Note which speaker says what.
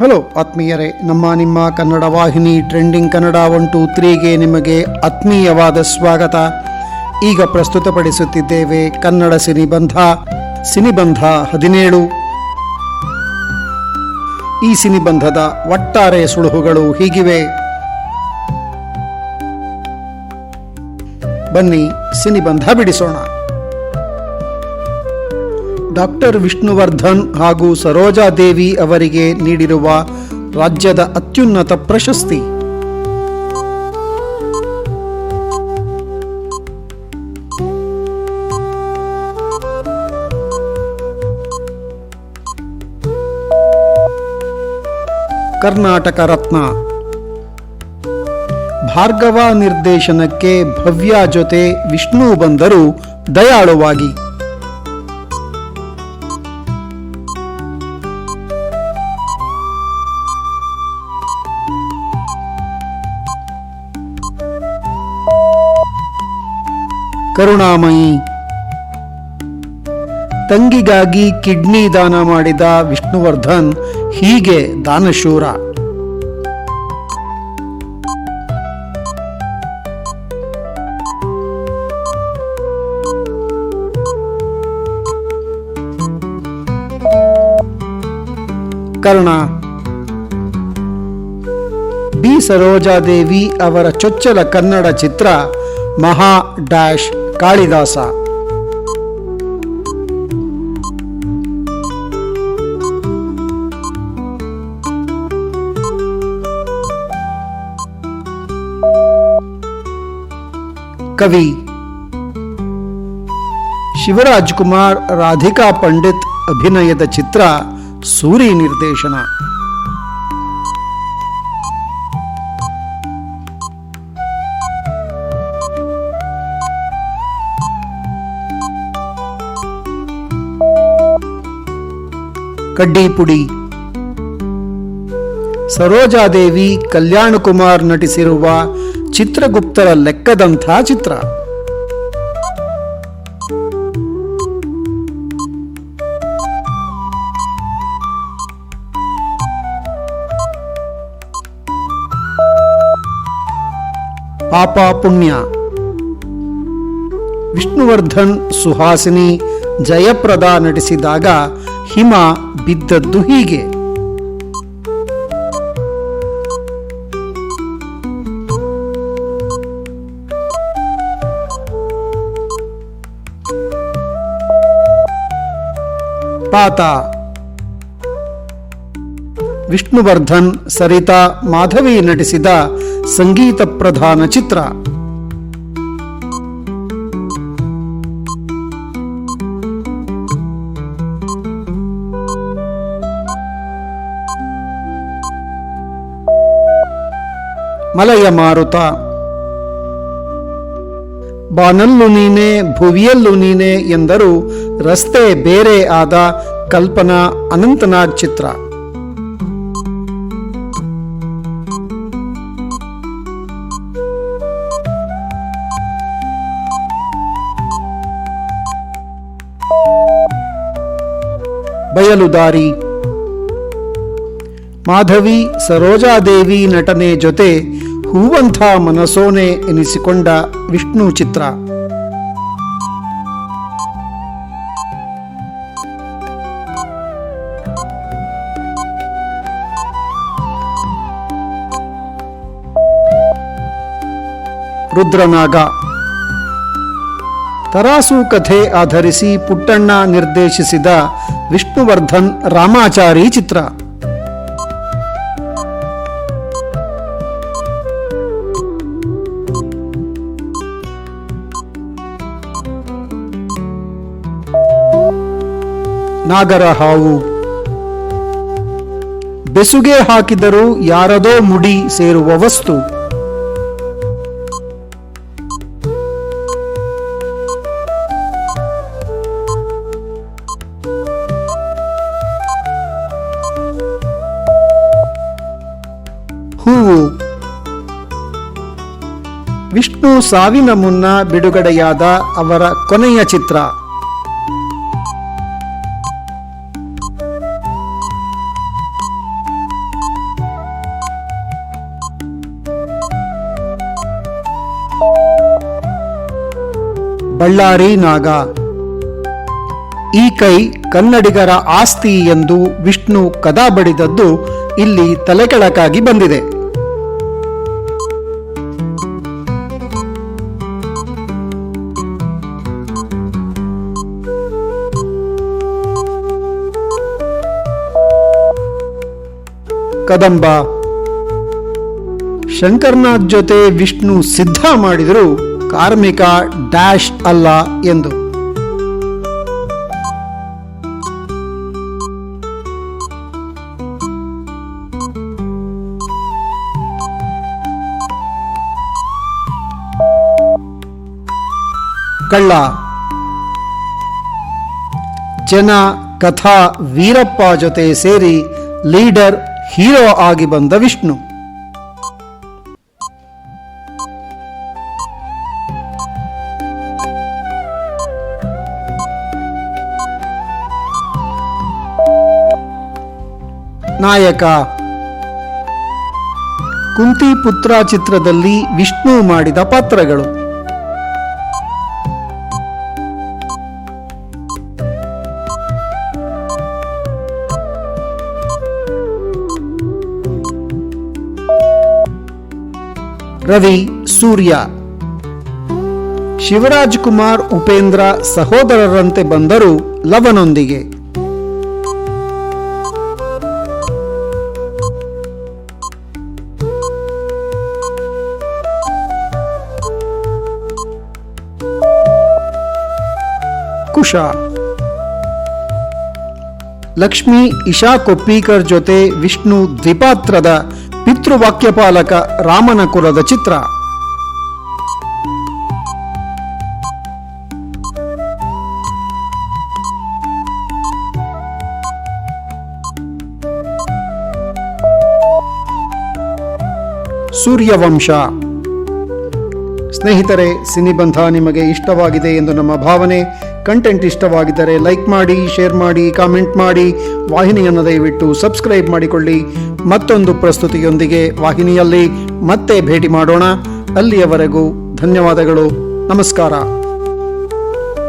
Speaker 1: Hello ಆತ್ಮೀಯರೇ, ನಮ್ಮ ನಿಮ್ಮ ಕನ್ನಡ ವಾಹಿನಿ ಟ್ರೆಂಡಿಂಗ್ ಕನ್ನಡ ಒನ್ ಟು ತ್ರೀಗೆ ನಿಮಗೆ ಆತ್ಮೀಯವಾದ ಸ್ವಾಗತ. ಈಗ ಪ್ರಸ್ತುತಪಡಿಸುತ್ತಿದ್ದೇವೆ ಕನ್ನಡ ಸಿನಿಬಂಧ ಸಿನಿಬಂಧ ಹದಿನೇಳು. ಈ ಸಿನಿಬಂಧದ ಒಟ್ಟಾರೆ ಸುಳುಹುಗಳು ಹೀಗಿವೆ. ಬನ್ನಿ ಸಿನಿಬಂಧ ಬಿಡಿಸೋಣ. ಡಾಕ್ಟರ್ ವಿಷ್ಣುವರ್ಧನ್ ಹಾಗೂ ಸರೋಜಾದೇವಿ ಅವರಿಗೆ ನೀಡಿರುವ ರಾಜ್ಯದ ಅತ್ಯುನ್ನತ ಪ್ರಶಸ್ತಿ. ಕರ್ನಾಟಕ ರತ್ನ. ಭಾರ್ಗವ ನಿರ್ದೇಶನಕ್ಕೆ ಭವ್ಯ ಜೊತೆ ವಿಷ್ಣು ಬಂದರು ದಯಾಳುವಾಗಿ. ಕರುಣಾಮಯಿ. ತಂಗಿಗಾಗಿ ಕಿಡ್ನಿ ದಾನ ಮಾಡಿದ ವಿಷ್ಣುವರ್ಧನ್ ಹೀಗೆ ದಾನಶೂರ. ಕರ್ಣ. ಬಿ. ಸರೋಜಾದೇವಿ ಅವರ ಚೊಚ್ಚಲ ಕನ್ನಡ ಚಿತ್ರ ಮಹಾ ಡ್ಯಾಶ್ ಕಾಳಿದಾಸ ಕವಿ ಶಿವರಾಜ್ ಕುಮಾರ್ ರಾಧಿಕಾ ಪಂಡಿತ್ ಅಭಿನಯದ ಚಿತ್ರ ಸೂರಿ ನಿರ್ದೇಶನ ಕಡ್ಡಿ ಪುಡಿ. ಸರೋಜಾದೇವಿ ಕಲ್ಯಾಣ ಕುಮಾರ್ ನಟಿಸಿರುವ ಚಿತ್ರಗುಪ್ತರ ಲೆಕ್ಕದಂಥ ಚಿತ್ರ. ಪಾಪ ಪುಣ್ಯ. ವಿಷ್ಣುವರ್ಧನ್ ಸುಹಾಸಿನಿ ಜಯಪ್ರದಾ ನಟಿಸಿದಾಗ ಹಿಮ ಬಿದ್ದದ್ದು ಹೀಗೆ. ಪಾತ. ವಿಷ್ಣುವರ್ಧನ್ ಸರಿತಾ ಮಾಧವಿ ನಟಿಸಿದ ಸಂಗೀತ ಪ್ರಧಾನ ಚಿತ್ರ. ಮಲಯ ಮಾರುತ. ಬಾನಲ್ಲು ನೀನೆ, ಭುವಿಯಲ್ಲು ನೀನೆ ಎಂದರು ರಸ್ತೆ ಬೇರೆ ಆದ ಕಲ್ಪನಾ ಅನಂತನಾಗ್ ಚಿತ್ರ ಬಯಲುದಾರಿ ಮಾಧವಿ ಸರೋಜಾದೇವಿ ನಟನೆ ಜೊತೆ ಹೂವಂಥ ಮನಸೋನೆ ಎನಿಸಿಕೊಂಡ ವಿಷ್ಣು ಚಿತ್ರ. ರುದ್ರನಾಗ. ತರಾಸು ಕಥೆ ಆಧರಿಸಿ ಪುಟ್ಟಣ್ಣ ನಿರ್ದೇಶಿಸಿದ ವಿಷ್ಣುವರ್ಧನ್ ರಾಮಾಚಾರಿ ಚಿತ್ರ. ನಾಗರ ಹಾವು. ಬೆಸುಗೆ ಹಾಕಿದರೂ ಯಾರದೋ ಮುಡಿ ಸೇರುವ ವಸ್ತು. ಹೂವು. ವಿಷ್ಣು ಸಾವಿನ ಮುನ್ನ ಬಿಡುಗಡೆಯಾದ ಅವರ ಕೊನೆಯ ಚಿತ್ರ. ಬಳ್ಳಾರಿ ನಾಗ. ಈ ಕೈ ಕನ್ನಡಿಗರ ಆಸ್ತಿ ಎಂದು ವಿಷ್ಣು ಕದಾ ಬಡಿದದ್ದು ಇಲ್ಲಿ ತಲೆಕೆಳಕಾಗಿ ಬಂದಿದೆ. ಕದಂಬ. ಶಂಕರ್ನಾಥ್ ಜೊತೆ ವಿಷ್ಣು ಸಿದ್ಧ ಮಾಡಿದರು. ಕಾರ್ಮಿಕ ಡ್ಯಾಶ್ ಅಲ್ಲ ಎಂದು. ಕಳ್ಳ. ಜನ ಕಥಾ ವೀರಪ್ಪ ಜೊತೆ ಸೇರಿ ಲೀಡರ್ ಹೀರೋ ಆಗಿ ಬಂದ ವಿಷ್ಣು. ನಾಯಕ. ಕುಂತಿ ಪುತ್ರ ಚಿತ್ರದಲ್ಲಿ ವಿಷ್ಣು ಮಾಡಿದ ಪಾತ್ರಗಳು. ರವಿ ಸೂರ್ಯ. ಶಿವರಾಜ್ ಕುಮಾರ್ ಉಪೇಂದ್ರ ಸಹೋದರರಂತೆ ಬಂದರು ಲವನೊಂದಿಗೆ. ಕುಶ ಲಕ್ಷ್ಮಿ ಇಶಾ ಕೊಪ್ಪೀಕರ್ ಜೊತೆ ವಿಷ್ಣು ದ್ವಿಪಾತ್ರದ ಪಿತೃವಾಕ್ಯಪಾಲಕ ರಾಮನ ಕುಲದ ಚಿತ್ರ. ಸೂರ್ಯವಂಶ. ಸ್ನೇಹಿತರೆ, ಸಿನಿಬಂಧ ನಿಮಗೆ ಇಷ್ಟವಾಗಿದೆ ಎಂದು ನಮ್ಮ ಭಾವನೆ ಕಂಟೆಂಟ್ ಇಷ್ಟವಾಗಿದ್ದರೆ ಲೈಕ್ ಮಾಡಿ ಶೇರ್ ಮಾಡಿ ಕಾಮೆಂಟ್ ಮಾಡಿ, ವಾಹಿನಿಯನ್ನು ದಯವಿಟ್ಟು ಸಬ್ಸ್ಕ್ರೈಬ್ ಮಾಡಿಕೊಳ್ಳಿ. ಮತ್ತೊಂದು ಪ್ರಸ್ತುತಿಯೊಂದಿಗೆ ವಾಹಿನಿಯಲ್ಲಿ ಮತ್ತೆ ಭೇಟಿ ಮಾಡೋಣ. ಅಲ್ಲಿಯವರೆಗೂ ಧನ್ಯವಾದಗಳು. ನಮಸ್ಕಾರ.